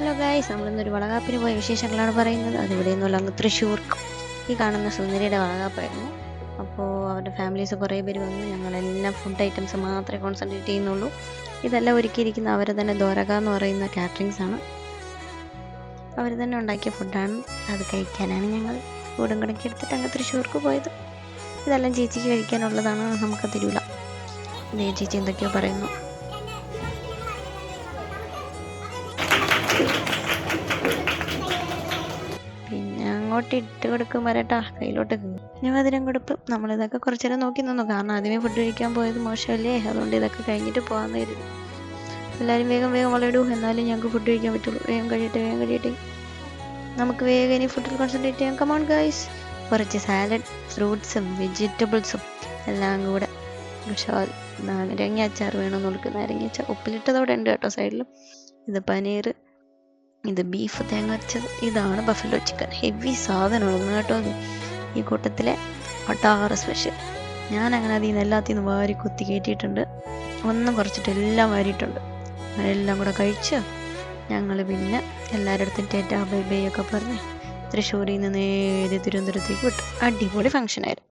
Hello guys നമ്മളിന്നൊരു വളകാപ്പിന് പോയ വിശേഷങ്ങളാണ് പറയുന്നത്. അതിവിടെ നിന്നുള്ള അങ്ങ് തൃശ്ശൂർ ഈ കാണുന്ന സുന്ദരിയുടെ വളകാപ്പായിരുന്നു. അപ്പോൾ അവരുടെ ഫാമിലീസ് കുറേ പേര് വന്നു ഞങ്ങളെല്ലാം ഫുഡ് ഐറ്റംസ് മാത്രമേ കോൺസെൻട്രേറ്റ് ചെയ്യുന്നുള്ളൂ. ഇതെല്ലാം ഒരുക്കിയിരിക്കുന്ന അവർ തന്നെ ദോരക എന്ന് പറയുന്ന കാറ്ററിങ്സ് ആണ്. അവർ തന്നെ ഉണ്ടാക്കിയ ഫുഡാണ് അത് കഴിക്കാനാണ് ഞങ്ങൾ കൂടും കിടക്കി എടുത്തിട്ട് അങ്ങ് തൃശ്ശൂർക്ക് പോയത്. ഇതെല്ലാം ചേച്ചിക്ക് കഴിക്കാനുള്ളതാണ്. നമുക്ക് തരൂല. ചേച്ചി എന്തൊക്കെയോ പറയുന്നു. പിന്നെ അങ്ങോട്ട് ഇട്ട് കൊടുക്കും കേട്ടാ കയ്യിലോട്ട് പിന്നെ മധുരം കൊടുപ്പ്. നമ്മളിതൊക്കെ കുറച്ചു നേരം നോക്കി നിന്നു. കാരണം ആദ്യമേ ഫുഡ് കഴിക്കാൻ പോയത് മോശമല്ലേ? അതുകൊണ്ട് ഇതൊക്കെ കഴിഞ്ഞിട്ട് പോകാൻ കരുതി. എല്ലാവരും വേഗം വേഗം വളരിടൂ എന്നാലും ഞങ്ങൾക്ക് ഫുഡ് കഴിക്കാൻ പറ്റുള്ളൂ. വേഗം കഴിയട്ടെ വേഗം കഴിയട്ടെ. നമുക്ക് വേഗം ഇനി ഫുഡിൽ കോൺസെൻട്രേറ്റ് ചെയ്യാം. കമോൺ ഗൈസ് കുറച്ച് സാലഡ് ഫ്രൂട്ട്സും വെജിറ്റബിൾസും എല്ലാം കൂടെ. നാരങ്ങ അച്ചാർ വേണമെന്ന് നോക്കുക നാരങ്ങ അച്ചാർ ഉപ്പിലിട്ടതോടെ ഉണ്ട് കേട്ടോ സൈഡിൽ ഇത് പനീർ ഇത് ബീഫ് തേങ്ങ അരച്ചത് ഇതാണ് ബഫലോ ചിക്കൻ ഹെവി സാധനമാണ്. കേട്ടോ ഈ കൂട്ടത്തിലെ ഒട്ടാറ് സ്പെഷ്യൽ ഞാൻ അങ്ങനെ അതിൽ നിന്ന് എല്ലാത്തിൽ നിന്ന് വാരി കുത്തി കയറ്റിയിട്ടുണ്ട് ഒന്നും കുറച്ചിട്ട് എല്ലാം വാരിയിട്ടുണ്ട്. എല്ലാം കൂടെ കഴിച്ച് ഞങ്ങൾ പിന്നെ എല്ലാവരുടെ അടുത്തും ടേറ്റാ ബൈ ബൈ ഒക്കെ പറഞ്ഞ് തൃശ്ശൂരിൽ നിന്ന് നേരെ തിരുവനന്തപുരത്തേക്ക് വിട്ടു. അടിപൊളി ഫംഗ്ഷൻ ആയിരുന്നു.